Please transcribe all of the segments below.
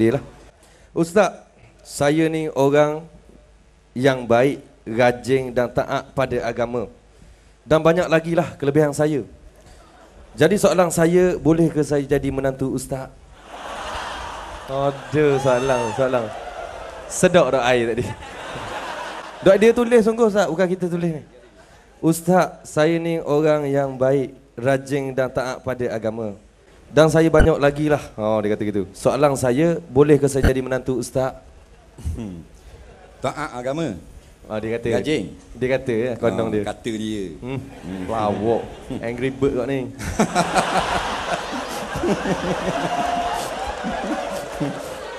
Yalah. Ustaz, saya ni orang yang baik, rajin dan taat pada agama. Dan banyak lagi lah kelebihan saya. Jadi soalan saya, boleh ke saya jadi menantu ustaz? Ada soalan, soalan. Sedap dah air tadi. Dok dia tulis sungguh ustaz, bukan kita tulis ni. Ustaz, saya ni orang yang baik, rajin dan taat pada agama. Dan saya banyak lagi lah Oh dia kata gitu Soalan saya Boleh ke saya jadi menantu ustaz Hmm. Taat agama. Oh dia kata Rajin. Dia kata ya Kondong Ah, dia Kata dia. Hmm. Lawak Angry bird kat ni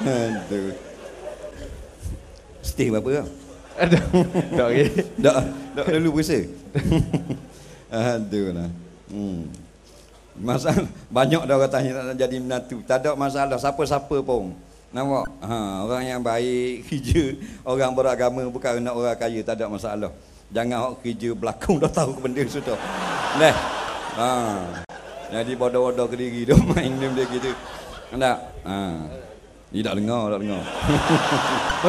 Aduh. Stay berapa kau? Aduh Tak okey Dak, dak dulu puasa. Aduh lah. Hmm. Masalah banyak dah orang tanya nak jadi menantu. Tak ada masalah siapa-siapa pun. Nampak? Ha, orang yang baik, kerja, orang beragama bukan nak orang kaya, tak ada masalah. Jangan hok kerja belakang dah tahu benda sudah. Nah. Ha. Jadi bodoh-bodoh ke diri dah main dia benda gitu. Tak? Ha. Dia tak dengar, tak dengar.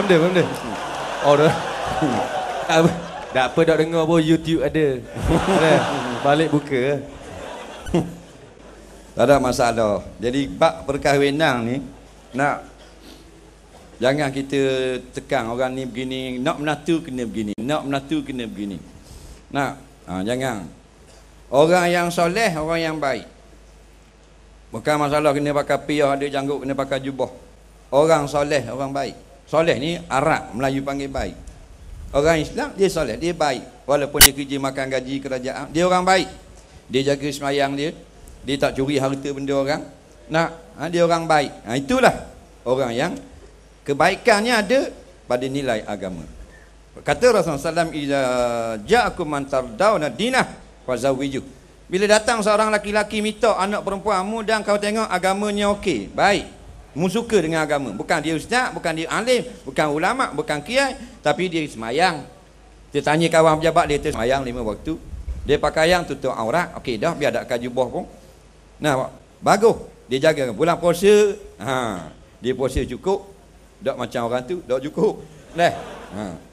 Dia, faham dia Oh dah Tak apa Tak dengar pun YouTube Ada. Balik buka Tak ada masalah. Jadi bab perkahwinan ni nak jangan kita tekan orang ni begini, nak menatu kena begini, nak menatu kena begini. Nak ha, jangan. Orang yang soleh, orang yang baik. Bukan masalah kena pakai piyah, ada janggut kena pakai jubah. Orang soleh, orang baik. Soleh ni Arab, Melayu panggil baik. Orang Islam dia soleh, dia baik. Walaupun dia kerja makan gaji kerajaan, dia orang baik. Dia jaga semayang dia, dia tak curi harta benda orang. Nak, ha, dia orang baik. Ha, itulah orang yang kebaikannya ada pada nilai agama. Kata Rasulullah SAW, "Iza ja'akum man tardawna dinah fazawwiju." Bila datang seorang laki-laki minta anak perempuanmu dan kau tengok agamanya okey, baik. Mu suka dengan agama. Bukan dia ustaz, bukan dia alim, bukan ulama, bukan kiai, tapi dia semayang. Dia tanya kawan pejabat dia semayang lima waktu. Dia pakai yang tutup aurat. Okey dah biar tak kajubah pun. Nah, bagus. Dia jaga bulan puasa, ha, dia puasa cukup. Tak macam orang tu, tak cukup. Leh. Ha.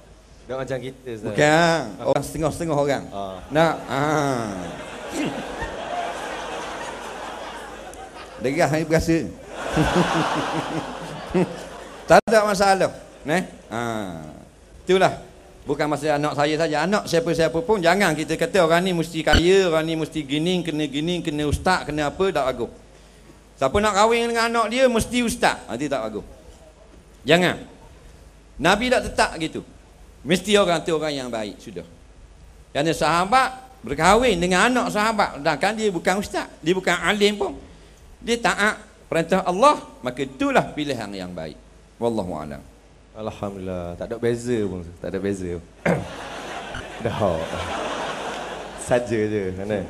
Tak macam kita Ustaz. Bukan. Orang setengah-setengah orang. Ah. Nak. Ha. Degah ni berasa. tak ada masalah. Neh. Ha. Itulah. Bukan masalah anak saya saja. Anak siapa-siapa pun jangan kita kata orang ni mesti kaya, orang ni mesti gini, kena gini, kena ustaz, kena apa, tak bagus. Siapa nak kahwin dengan anak dia mesti ustaz. Nanti tak bagus. Jangan. Nabi tak tetap gitu. Mesti orang tu orang yang baik sudah. Kerana sahabat berkahwin dengan anak sahabat sedangkan dia bukan ustaz, dia bukan alim pun. Dia taat perintah Allah, maka itulah pilihan yang baik. Wallahu a'lam. Alhamdulillah. Tak ada beza pun Tak ada beza. Dah. Saja je Mana